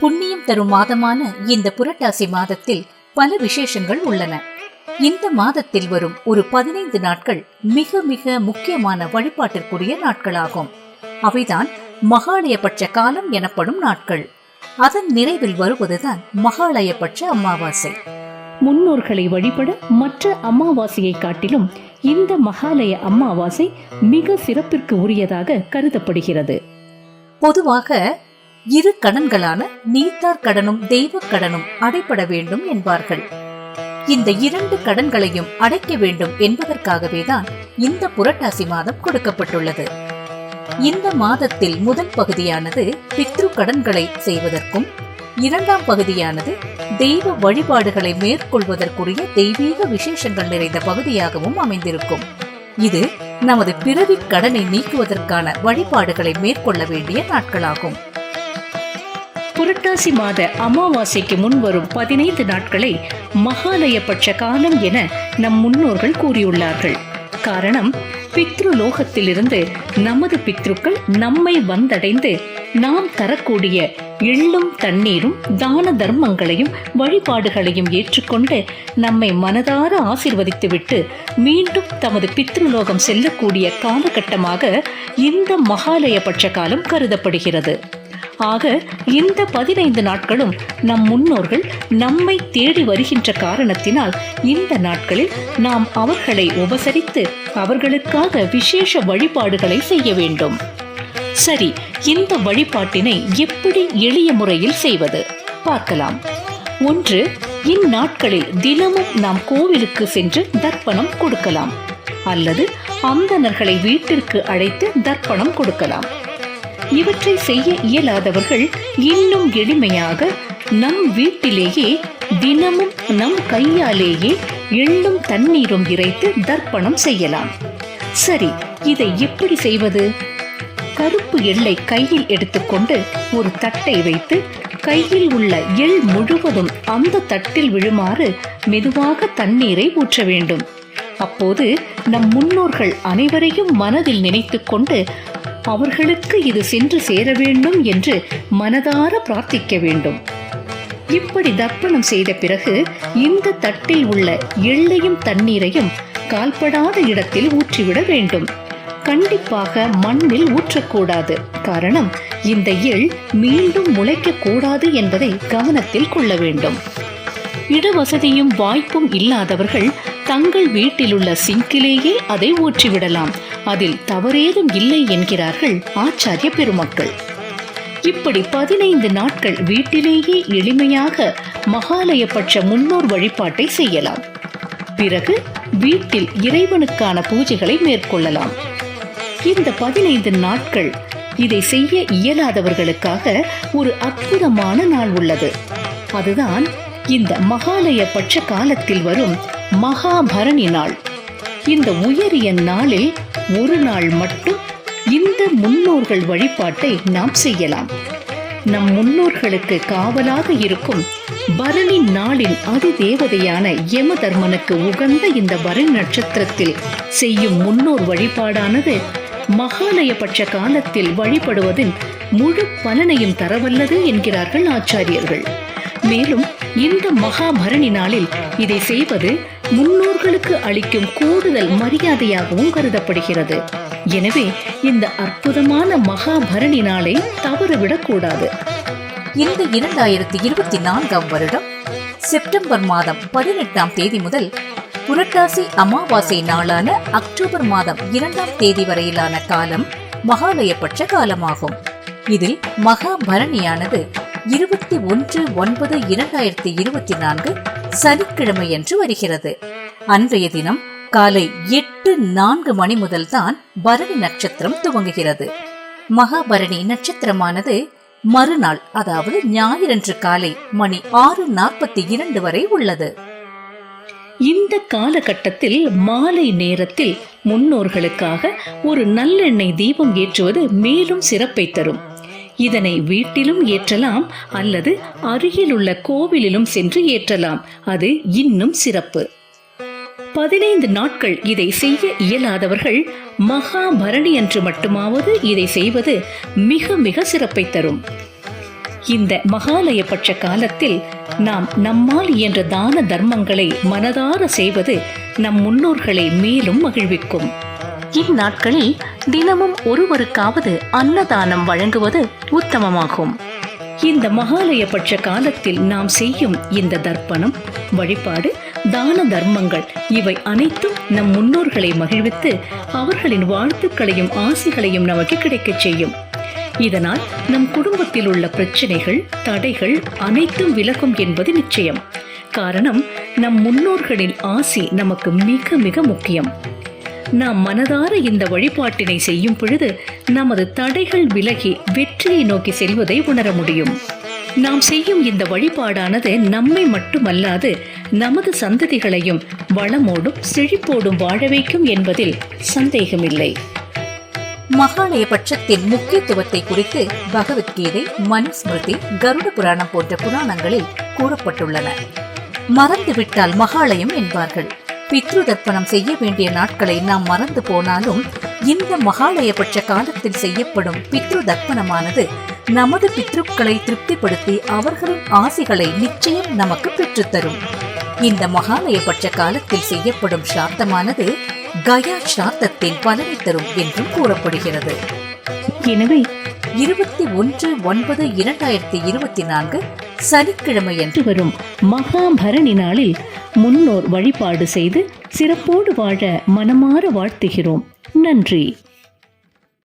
புண்ணியம் தரும் மாதமான இந்த புரட்டாசி மாதத்தில் பல விசேஷங்கள் உள்ளன. இந்த மாதத்தில் வரும் ஒரு பதினைந்து நாட்கள் மிக மிக முக்கியமான வழிபாட்டிற்குரிய நாட்களாகும். அவைதான் மகாலயபட்ச காலம் எனப்படும் நாட்கள். அதன் நிறைவில் வருவதுதான் மகாலயபட்ச அமாவாசை. முன்னோர்களை வழிபட மற்ற அமாவாசையை காட்டிலும் இந்த மகாலய அமாவாசை மிக சிறப்பிற்கு உரியதாக கருதப்படுகிறது. பொதுவாக இரு கடன்களான நீத்தார் கடனும் தெய்வ கடனும் அடைபட வேண்டும் என்பார்கள். இந்த இரண்டு கடன்களையும் அடைக்க வேண்டும் என்பதற்காகவே தான் இந்த புரட்டாசி மாதம் கொடுக்கப்பட்டுள்ளது. இந்த மாதத்தில் முதல் பகுதியானது பித்ரு கடன்களை செய்வதற்கும் இரண்டாம் பகுதியானது தெய்வ வழிபாடுகளை மேற்கொள்வதற்குரிய தெய்வீக விசேஷங்கள் நிறைந்த பகுதியாகவும் அமைந்திருக்கும். இது நமது பிறவி கடனை நீக்குவதற்கான வழிபாடுகளை மேற்கொள்ள வேண்டிய நாட்களாகும். புரட்டாசி மாத அமாவாசைக்கு முன் வரும் பதினைந்து நாட்களை மகாலயபட்ச காலம் என நம் முன்னோர்கள் கூறியுள்ளார்கள். காரணம் பித்ரு லோகத்திலிருந்து நமது பித்ருக்கள் நம்மை வந்தடைந்து நாம் தரக்கூடிய எள்ளும் தண்ணீரும் தான தர்மங்களையும் வழிபாடுகளையும் ஏற்றுக்கொண்டு நம்மை மனதார ஆசிர்வதித்துவிட்டு மீண்டும் தமது பித்ருலோகம் செல்லக்கூடிய காலகட்டமாக இந்த மகாலயபட்ச காலம் கருதப்படுகிறது. ஆக இந்த பதினைந்து நாட்களும் நம் முன்னோர்கள் நம்மை தேடி வருகின்ற காரணத்தினால் இந்த நாட்களில் நாம் அவர்களை உபசரித்து அவர்களுக்காக விசேஷ வழிபாடுகளை செய்ய வேண்டும். சரி இந்த வழிபாட்டினை எப்படி எளிய முறையில் செய்வது? பார்க்கலாம். ஒன்று இந்நாட்களில் தினமும் நாம் கோவிலுக்கு சென்று தர்ப்பணம் கொடுக்கலாம். அல்லது அந்தணர்களை வீட்டிற்கு அழைத்து தர்ப்பணம் கொடுக்கலாம். இவற்றை செய்ய இயலாதவர்கள் இன்னும் எளிமையாக நம் வீட்டிலேயே தினமும் நம் கையாலேயே எள்ளும் தண்ணீரும் இறைத்து தர்ப்பணம் செய்யலாம். சரி இதை எப்படி செய்வது? கருப்பு எள்ளை கையில் எடுத்துக்கொண்டு ஒரு தட்டை வைத்து கையில் உள்ள எள் முழுவதும் அந்த தட்டில் விழுமாறு மெதுவாக தண்ணீரை ஊற்ற வேண்டும். அப்போது நம் முன்னோர்கள் அனைவரையும் மனதில் நினைத்துக்கொண்டு அவர்களுக்கு இது சென்று சேர வேண்டும் என்று மனதார பிரார்த்திக்க வேண்டும். இப்படி தர்ப்பணம் செய்த பிறகு இந்த தட்டில் உள்ள எள்ளையும் தண்ணீரையும் கால்படாத இடத்தில் ஊற்றிவிட வேண்டும். கண்டிப்பாக மண்ணில் ஊற்றக்கூடாது. காரணம் இந்த எள் மீண்டும் முளைக்க கூடாது என்பதை கவனத்தில் கொள்ள வேண்டும். இடவசதியும் வாய்ப்பும் இல்லாதவர்கள் தங்கள் வீட்டிலுள்ள சிங்கிலேயே அதை ஊற்றிவிடலாம் அதில் தவறேதும் இல்லை என்கிறார்கள் ஆச்சாரிய பெருமக்கள். இப்படி பதினைந்து நாட்கள் வீட்டிலேயே எளிமையாக மகாலயபட்ச முன்னோர் வழிபாட்டை செய்யலாம். பிறகு வீட்டில் இறைவனுக்கான பூஜைகளை மேற்கொள்ளலாம். இந்த பதினைந்து நாட்கள் இதை செய்ய இயலாதவர்களுக்காக ஒரு அற்புதமான நாள் உள்ளது. அதுதான் இந்த மகாலய பட்ச காலத்தில் வரும் மகாபரணி நாள் இந்த உயரிய நாளில் ஒரு நாள் மட்டும் இந்த முன்னோர்கள் வழிபாட்டை நாம் செய்யலாம். நம் முன்னோர்களுக்கு காவலாக இருக்கும் பரணி நாளின் அதிதேவதையான யம தர்மனுக்கு உகந்த இந்த பரணி நட்சத்திரத்தில் செய்யும் முன்னோர் வழிபாடானது மகாலயபட்ச காலத்தில் வழிபடுவதின் முழு பலனையும் தரவல்லது என்கிறார்கள் ஆச்சாரியர்கள். மேலும் இந்த மகாபரணி நாளில் இதை செய்வது முன்னோர்களுக்கு அளிக்கும் கூடுதல் மரியாதையாகவும் கருதப்படுகிறது. எனவே இந்த அற்புதமான மகாபரணி நாளை தவறவிடக் கூடாது. இந்த இரண்டாயிரத்தி இருபத்தி நான்காம் வருடம் செப்டம்பர் மாதம் பதினெட்டாம் தேதி முதல் புரட்டாசி அமாவாசை நாளான அக்டோபர் மாதம் இரண்டாம் தேதி வரையிலான காலம் மகாலயபட்ச காலமாகும். இதில் மகாபரணியானது இருபத்தி ஒன்று ஒன்பது இரண்டாயிரத்தி இருபத்தி நான்கு சனிக்கிழமையன்று வருகிறது. அன்றைய தினம் காலை எட்டு நான்கு மணி முதல் தான் பரணி நட்சத்திரம் துவங்குகிறது. மகாபரணி நட்சத்திரமானது மறுநாள் அதாவது ஞாயிறன்று காலை மணி ஆறு நாற்பத்தி இரண்டு வரை உள்ளது. இந்த காலகட்டத்தில் மாலை நேரத்தில் முன்னோர்களுக்காக ஒரு நல்லெண்ணெய் தீபம் ஏற்றுவது மேலும் சிறப்பை தரும். இதனை வீட்டிலும் ஏற்றலாம் அல்லது அருகில் உள்ள கோவிலிலும் சென்று ஏற்றலாம். அது இன்னும் சிறப்பு. பதினைந்து நாட்கள் இதை செய்ய இயலாதவர்கள் மகாபரணி அன்று மட்டுமாவது இதை செய்வது மிக மிக சிறப்பை தரும். இந்த மகாலயபட்ச காலத்தில் நாம் நம்மால் இயன்ற தான தர்மங்களை மனதார செய்வது நம் முன்னோர்களை மேலும் மகிழ்விக்கும். இந்நாட்களில் தினமும் ஒருவருக்காவது அன்னதானம் வழங்குவது உத்தமமாகும். இந்த மகாலயபட்ச காலத்தில் நாம் செய்யும் இந்த தர்ப்பணம் வழிபாடு தான தர்மங்கள் இவை அனைத்தும் நம் முன்னோர்களை மகிழ்வித்து அவர்களின் வாழ்த்துக்களையும் ஆசிகளையும் நமக்கு கிடைக்கச் செய்யும். இதனால் நம் குடும்பத்தில் உள்ள பிரச்சனைகள் தடைகள் அனைத்தும் விலகும் என்பது நிச்சயம். காரணம் நம் முன்னோர்களின் ஆசி நமக்கு மிக மிக முக்கியம். நாம் மனதார இந்த வழிபாட்டினை செய்யும் பொழுது நமது தடைகள் விலகி வெற்றியை நோக்கி செல்வதை உணர முடியும். நாம் செய்யும் இந்த வழிபாடானது நம்மை மட்டுமல்லாது நமது சந்ததிகளையும் வளமோடும் செழிப்போடும் வாழ வைக்கும் என்பதில் சந்தேகமில்லை. மகாலய பட்சத்தின் முக்கியத்துவத்தை குறித்து பகவத்கீதை மனுஸ்மிருதி கருட புராணம் போன்ற புராணங்களில் கூறப்பட்டுள்ளன. மறந்துவிட்டால் மகாலயம் என்பார்கள். பித்ருதர்ப்பணம் செய்ய வேண்டிய நாட்களை நாம் மறந்து போனாலும் இந்த மகாலயபட்ச காலத்தில் செய்யப்படும் பித்ரு தர்ப்பணமானது நமது பித்ருக்களை திருப்திப்படுத்தி அவர்களின் ஆசைகளை நிச்சயம் நமக்கு பெற்றுத்தரும். இந்த மகாலயபட்ச காலத்தில் செய்யப்படும் சாத்தமானது கயா சாத்தத்தின் பலனை தரும் என்றும் கூறப்படுகிறது. எனவே இருபத்தி ஒன்று ஒன்பது இரண்டாயிரத்தி இருபத்தி நான்கு சனிக்கிழமை என்று வரும் மகாபரணி நாளில் முன்னோர் வழிபாடு செய்து சிறப்போடு வாழ மனமாற வாழ்த்துகிறோம். நன்றி.